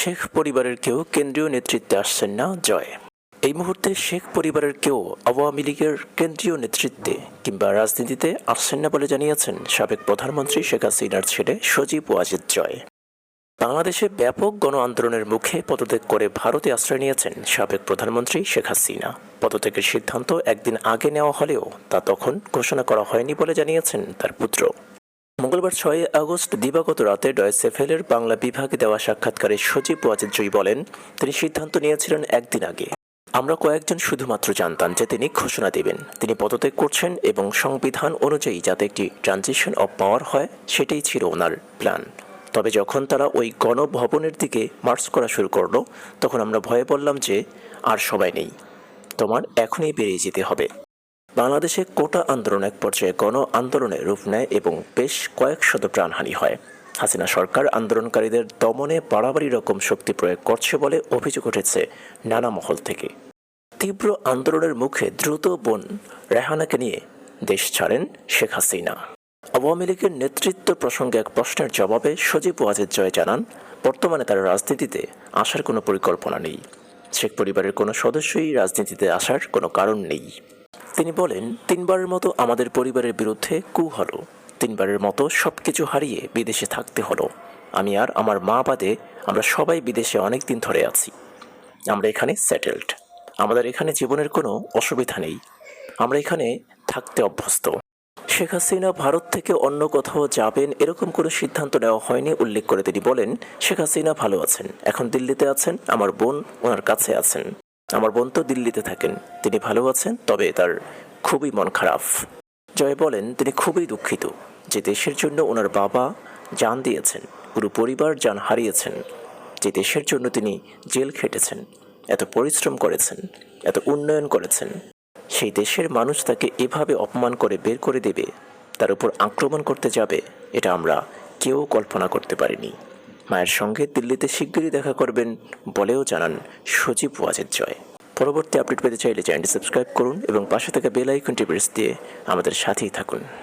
শেখ পরিবারের কেউ কেন্দ্রীয় নেতৃত্বে আসছেন না, জয়। এই মুহূর্তে শেখ পরিবারের কেউ আওয়ামী লীগের কেন্দ্রীয় নেতৃত্বে কিংবা রাজনীতিতে আসছেন না বলে জানিয়েছেন সাবেক প্রধানমন্ত্রী শেখ হাসিনার ছেলে সজীব ওয়াজিদ জয়। বাংলাদেশে ব্যাপক গণ আন্দোলনের মুখে পদত্যাগ করে ভারতে আশ্রয় নিয়েছেন সাবেক প্রধানমন্ত্রী শেখ হাসিনা। পদত্যাগের সিদ্ধান্ত একদিন আগে নেওয়া হলেও তা তখন ঘোষণা করা হয়নি বলে জানিয়েছেন তার পুত্র। মঙ্গলবার ছয় আগস্ট দিবাগত রাতে ডয়সেফেলের বাংলা বিভাগে দেওয়া সাক্ষাৎকারে সচিব ওয়াজিদ জয়ী বলেন, তিনি সিদ্ধান্ত নিয়েছিলেন একদিন আগে। আমরা কয়েকজন শুধুমাত্র জানতাম যে তিনি ঘোষণা দেবেন। তিনি পদত্যাগ করছেন এবং সংবিধান অনুযায়ী যাতে একটি ট্রানজিশন অফ পাওয়ার হয়, সেটাই ছিল ওনার প্ল্যান। তবে যখন তারা ওই গণভবনের দিকে মার্চ করা শুরু করল, তখন আমরা ভয়ে বললাম যে, আর সবাই নেই। তোমার এখনই বেরিয়ে যেতে হবে। বাংলাদেশে কোটা আন্দোলন এক পর্যায়ে গণ আন্দোলনে রূপ নেয় এবং বেশ কয়েক শত প্রাণহানি হয়। হাসিনা সরকার আন্দোলনকারীদের দমনে বাড়াবাড়ি রকম শক্তি প্রয়োগ করছে বলে অভিযোগ উঠেছে নানা মহল থেকে। তীব্র আন্দোলনের মুখে দ্রুত বোন রেহানাকে নিয়ে দেশ ছাড়েন শেখ হাসিনা। আওয়ামী লীগের নেতৃত্ব প্রসঙ্গে এক প্রশ্নের জবাবে সজীব ওয়াজেদ জয় জানান, বর্তমানে তার রাজনীতিতে আসার কোনো পরিকল্পনা নেই। শেখ পরিবারের কোনো সদস্যই রাজনীতিতে আসার কোনো কারণ নেই। তিনি বলেন, তিনবারের মতো আমাদের পরিবারের বিরুদ্ধে কু হলো। তিনবারের মতো সব কিছু হারিয়ে বিদেশে থাকতে হলো। আমি আর আমার মা বাদে আমরা সবাই বিদেশে অনেক দিন ধরে আছি। আমরা এখানে সেটেলড আমাদের এখানে জীবনের কোনো অসুবিধা নেই। আমরা এখানে থাকতে অভ্যস্ত। শেখ হাসিনা ভারত থেকে অন্য কোথাও যাবেন এরকম কোনো সিদ্ধান্ত নেওয়া হয়নি, উল্লেখ করে তিনি বলেন, শেখ হাসিনা ভালো আছেন। এখন দিল্লিতে আছেন, আমার বোন ওনার কাছে আছেন। আমার বোন তো দিল্লিতে থাকেন। তিনি ভালো আছেন, তবে তার খুবই মন খারাপ। জয় বলেন, তিনি খুবই দুঃখিত যে দেশের জন্য ওনার বাবা জান দিয়েছেন, পুরো পরিবার জান হারিয়েছেন, যে দেশের জন্য তিনি জেল খেটেছেন, এত পরিশ্রম করেছেন, এত উন্নয়ন করেছেন। সেই দেশের মানুষ তাকে এভাবে অপমান করে বের করে দেবে, তার উপর আক্রমণ করতে যাবে, এটা আমরা কেউ কল্পনা করতে পারিনি। মায়ের সঙ্গে দিল্লিতে শিগগিরই দেখা করবেন বলেও জানান সজীব ওয়াজেদ জয়। পরবর্তী আপডেট পেতে চাইলে চ্যানেলটি সাবস্ক্রাইব করুন এবং পাশে থাকা বেল আইকনটি প্রেস দিয়ে আমাদের সাথেই থাকুন।